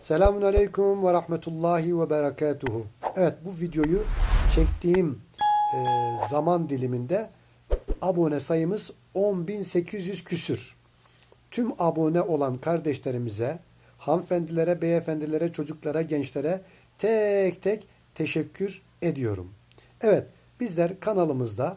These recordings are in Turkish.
Selamun Aleyküm ve Rahmetullahi ve Berekatuhu. Evet bu videoyu çektiğim e, zaman diliminde abone sayımız 10.800 küsür. Tüm abone olan kardeşlerimize, hanımefendilere, beyefendilere, çocuklara, gençlere tek tek teşekkür ediyorum. Evet bizler kanalımızda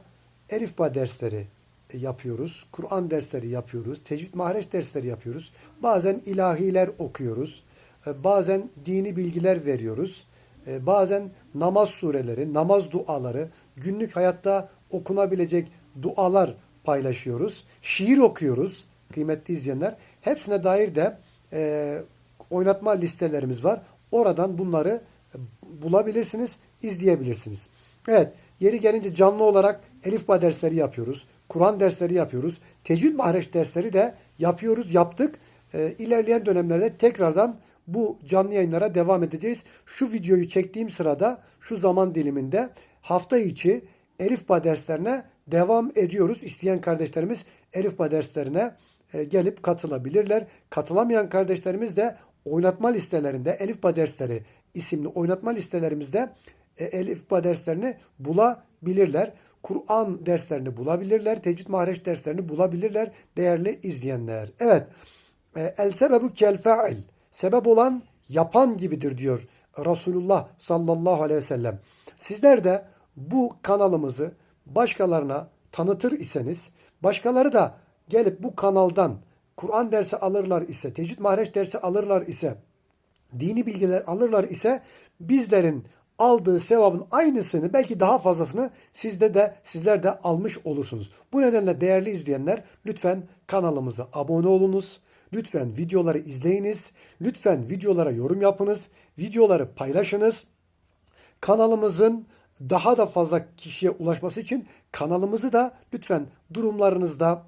Elifba dersleri yapıyoruz. Kur'an dersleri yapıyoruz. Tecvid mahareç dersleri yapıyoruz. Bazen ilahiler okuyoruz. E, Bazen dini bilgiler veriyoruz. E, Bazen namaz sureleri, namaz duaları, günlük hayatta okunabilecek dualar paylaşıyoruz. Şiir okuyoruz kıymetli izleyenler. Hepsine dair de e, oynatma listelerimiz var. Oradan bunları e, bulabilirsiniz, izleyebilirsiniz. Evet, yeri gelince canlı olarak Elifba dersleri yapıyoruz. Kur'an dersleri yapıyoruz. Tecvid mahreç dersleri de yapıyoruz, yaptık. Ee, ilerleyen dönemlerde tekrardan bu canlı yayınlara devam edeceğiz. Şu videoyu çektiğim sırada, şu zaman diliminde hafta içi Elifba derslerine devam ediyoruz. İsteyen kardeşlerimiz Elifba derslerine e, gelip katılabilirler. Katılamayan kardeşlerimiz de oynatma listelerinde Elifba dersleri isimli oynatma listelerimizde e, Elifba derslerini bulabilirler. Kur'an derslerini bulabilirler. Tecvid mahreç derslerini bulabilirler değerli izleyenler. Evet. E, El sebebu kel fa'il. Sebep olan yapan gibidir diyor Resulullah sallallahu aleyhi ve sellem. Sizler de bu kanalımızı başkalarına tanıtır iseniz, başkaları da gelip bu kanaldan Kur'an dersi alırlar ise, tecvid mahreç dersi alırlar ise, dini bilgiler alırlar ise bizlerin aldığı sevabın aynısını belki daha fazlasını sizde de sizler de almış olursunuz. Bu nedenle değerli izleyenler lütfen kanalımıza abone olunuz. Lütfen videoları izleyiniz. Lütfen videolara yorum yapınız. Videoları paylaşınız. Kanalımızın daha da fazla kişiye ulaşması için kanalımızı da lütfen durumlarınızda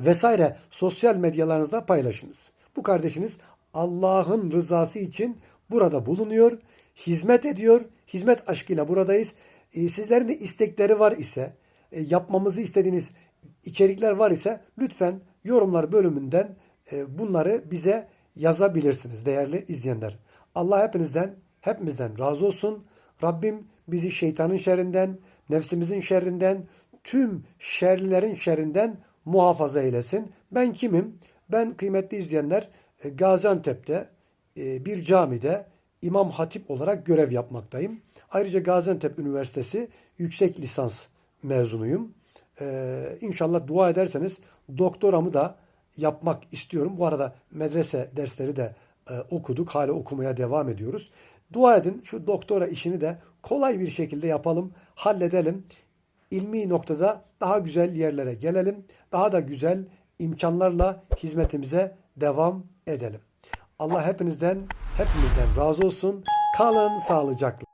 vesaire sosyal medyalarınızda paylaşınız. Bu kardeşiniz Allah'ın rızası için burada bulunuyor, hizmet ediyor, hizmet aşkıyla buradayız. Ee, Sizlerin de istekleri var ise, e, yapmamızı istediğiniz içerikler var ise lütfen yorumlar bölümünden bunları bize yazabilirsiniz değerli izleyenler. Allah hepinizden, hepimizden razı olsun. Rabbim bizi şeytanın şerrinden, nefsimizin şerrinden, tüm şerlilerin şerrinden muhafaza eylesin. Ben kimim? Ben kıymetli izleyenler e, Gaziantep'te e, bir camide imam hatip olarak görev yapmaktayım. Ayrıca Gaziantep Üniversitesi yüksek lisans mezunuyum. Ee, inşallah dua ederseniz doktoramı da yapmak istiyorum. Bu arada medrese dersleri de e, okuduk. Hala okumaya devam ediyoruz. Dua edin şu doktora işini de kolay bir şekilde yapalım, halledelim. İlmi noktada daha güzel yerlere gelelim. Daha da güzel imkanlarla hizmetimize devam edelim. Allah hepinizden, hepimizden razı olsun. Kalın sağlıcakla.